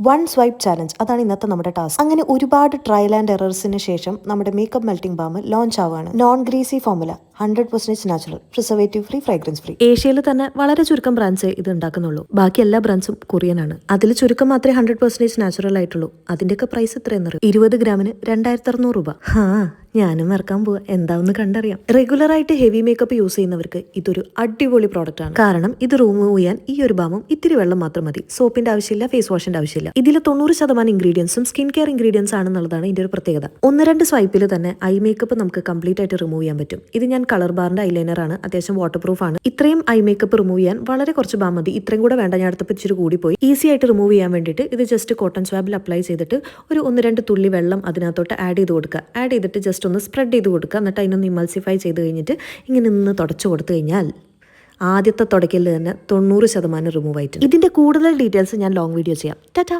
One swipe challenge അതാണ് ഇന്നത്തെ നമ്മുടെ ടാസ്ക് അങ്ങനെ ഒരുപാട് ട്രയൽ ആൻഡ് എറേഴ്സിന് ശേഷം നമ്മുടെ മേക്കപ്പ് മെൽറ്റിംഗ് ബാം ലോഞ്ച് ആവുകയാണ്. Non greasy formula hundred percentage natural preservative free fragrance free ഏഷ്യയിൽ തന്നെ വളരെ ചുരുക്കം ബ്രാൻഡ്സ് ഇത് ഉണ്ടാക്കുന്നുള്ളൂ. ബാക്കി എല്ലാ ബ്രാൻഡ്സും കൊറിയൻ ആണ്. അതിൽ ചുരുക്കം മാത്രമേ ഹൺഡ്രഡ് പെർസെന്റേജ് നാച്ചുറൽ ആയിട്ടുള്ളൂ. അതിന്റെയൊക്കെ പ്രൈസ് എത്രയെന്ന് അറിയും? ഇരുപത് ഗ്രാമിന് രണ്ടായിരത്തി അറുന്നൂറ് രൂപ. ഹാ ഞാനും മറക്കാൻ പോവാ. എന്താന്ന് കണ്ടറിയാം. റെഗുലർ ആയിട്ട് ഹെവി മേക്കപ്പ് യൂസ് ചെയ്യുന്നവർക്ക് ഇതൊരു അടിപൊളി പ്രോഡക്റ്റ് ആണ്. കാരണം ഇത് റൂം ചെയ്യാൻ ഈ ഒരു ബാമും ഇത്തിരി വെള്ളം മാത്രം മതി. സോപ്പിന്റെ ആവശ്യമില്ല ഫേസ് വാഷിന്റെ ആവശ്യമില്ല. ഇതിൽ തൊണ്ണൂറ് ശതമാനം ഇൻഗ്രീഡിയൻസും സ്കിൻ കെയർ ഇൻഗ്രീഡിയൻസ് ആണെന്നുള്ളതാണ് ഇതിന്റെ ഒരു പ്രത്യേകത. ഒന്ന് രണ്ട് സ്വൈപ്പിൽ തന്നെ ഐ മേക്കപ്പ് നമുക്ക് കംപ്ലീറ്റ് ആയിട്ട് റിമൂവ് ചെയ്യാൻ പറ്റും. ഇത് ഞാൻ കളർ ബാറിന്റെ ഐലൈനർ ആണ്. അത്യാവശ്യം വാട്ടർ പ്രൂഫ് ആണ്. ഇത്രയും ഐ മേക്കപ്പ് റിമൂവ് ചെയ്യാൻ വളരെ കുറച്ച് ബാം മതി. ഇത്രയും കൂടെ വേണ്ട. ഞാൻ അടുത്തപ്പോൾ ഇച്ചിരി കൂടി പോയി ഈസി ആയിട്ട് റിമൂവ് ചെയ്യാൻ വേണ്ടിയിട്ട് ഇത് ജസ്റ്റ് കോട്ടൺ സ്വാബിൽ അപ്ലൈ ചെയ്തിട്ട് ഒരു ഒന്ന് രണ്ട് തുള്ളി വെള്ളം അതിനകത്തോട്ട് ആഡ് ചെയ്ത് കൊടുക്കുക. ആഡ് ചെയ്തിട്ട് ജസ്റ്റ് ഒന്ന് സ്പ്രെഡ് ചെയ്ത് കൊടുക്കുക. എന്നിട്ട് അതിനൊന്ന് ഇമൾസിഫൈ ചെയ്ത് കഴിഞ്ഞിട്ട് ഇങ്ങനെ നിന്ന് തുടച്ചു കൊടുത്തു കഴിഞ്ഞാൽ ആദ്യത്തെ തുടക്കലിൽ തന്നെ തൊണ്ണൂറ് ശതമാനം റിമൂവ് ആയിട്ട് ഇതിന്റെ കൂടുതൽ ഡീറ്റെയിൽസ് ഞാൻ ലോങ് വീഡിയോ ചെയ്യാം. ടാറ്റാ